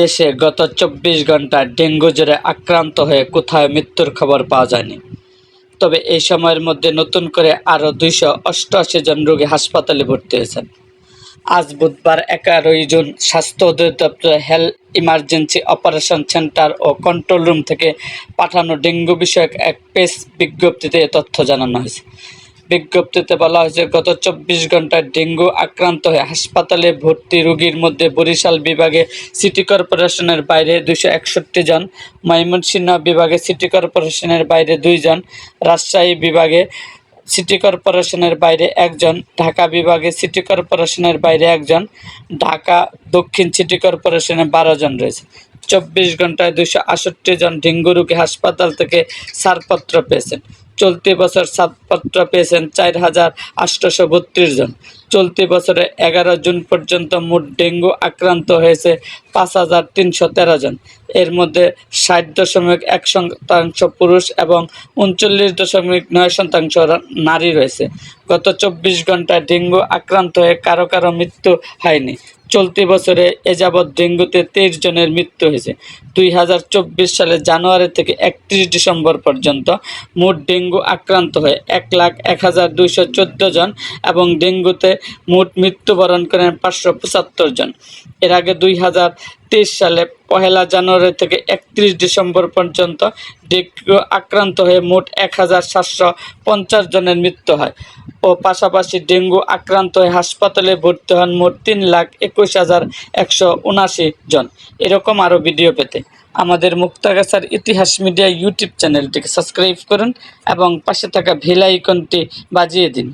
দেশে গত চব্বিশ ঘন্টায় ডেঙ্গু জ্বরে আক্রান্ত হয়ে কোথাও মৃত্যুর খবর পাওয়া যায়নি। তবে এই সময়ের মধ্যে নতুন করে আরও দুইশো অষ্টআশি জন রোগী হাসপাতালে ভর্তি হয়েছেন। আজ বুধবার এগারোই জুন স্বাস্থ্য অধিদপ্তর হেলথ ইমার্জেন্সি অপারেশন সেন্টার ও কন্ট্রোল রুম থেকে পাঠানো ডেঙ্গু বিষয়ক এক প্রেস বিজ্ঞপ্তিতে তথ্য জানানো হয়েছে। বিজ্ঞপ্তিতে বলা হয়েছে, গত চব্বিশ ঘন্টায় ডেঙ্গু আক্রান্ত হয়ে হাসপাতালে ভর্তি রোগীর মধ্যে বরিশাল বিভাগে সিটি কর্পোরেশনের বাইরে দুশো একষট্টি জন, ময়মনসিংহ বিভাগে সিটি কর্পোরেশনের বাইরে দুইজন রাজশাহী বিভাগে সিটি কর্পোরেশনের বাইরে একজন ঢাকা বিভাগে সিটি কর্পোরেশনের বাইরে একজন ঢাকা দক্ষিণ সিটি কর্পোরেশনে বারো জন রয়েছে। চব্বিশ ঘন্টায় দুশো আষট্টি জন ডেঙ্গু রোগী হাসপাতাল থেকে ছাড়পত্র পেয়েছেন। চলতি বছর ছাড়পত্র পেয়েছেন চার হাজার আটশোশো বত্রিশ জন। চলতি বছরে এগারো জুন পর্যন্ত মোট ডেঙ্গু আক্রান্ত হয়েছে পাঁচ হাজার তিনশো তেরো জন। এর মধ্যে ষাট দশমিক এক শতাংশ পুরুষ এবং উনচল্লিশ দশমিক নয় শতাংশ নারী রয়েছে। গত চব্বিশ ঘন্টায় ডেঙ্গু আক্রান্ত হয়ে কারও কারও মৃত্যু হয়নি। চলতি বছরে এ যাবৎ ডেঙ্গুতে তেইশ জনের মৃত্যু হয়েছে। দুই হাজার চব্বিশ সালে জানুয়ারি থেকে একত্রিশ ডিসেম্বর পর্যন্ত মোট ডেঙ্গু আক্রান্ত হয়ে এক লাখ এক হাজার দুইশো চোদ্দ জন এবং ডেঙ্গুতে মোট মৃত্যুবরণ করেন পাঁচশো পঁচাত্তর জন। এর আগে দুই হাজার তেইশ সালে পহেলা জানুয়ারি থেকে একত্রিশ ডিসেম্বর পর্যন্ত ডেঙ্গু আক্রান্ত হয়ে মোট এক হাজার সাতশো পঞ্চাশ জনের মৃত্যু হয়। ও পাশাপাশি ডেঙ্গু আক্রান্ত হয়ে হাসপাতালে ভর্তি হন মোট তিন লাখ একুশ হাজার একশো উনাশি জন। এরকম আরও ভিডিও পেতে আমাদের মুক্তাগাছার ইতিহাস মিডিয়া ইউটিউব চ্যানেলটিকে সাবস্ক্রাইব করুন এবং পাশে থাকা আইকনটি বাজিয়ে দিন।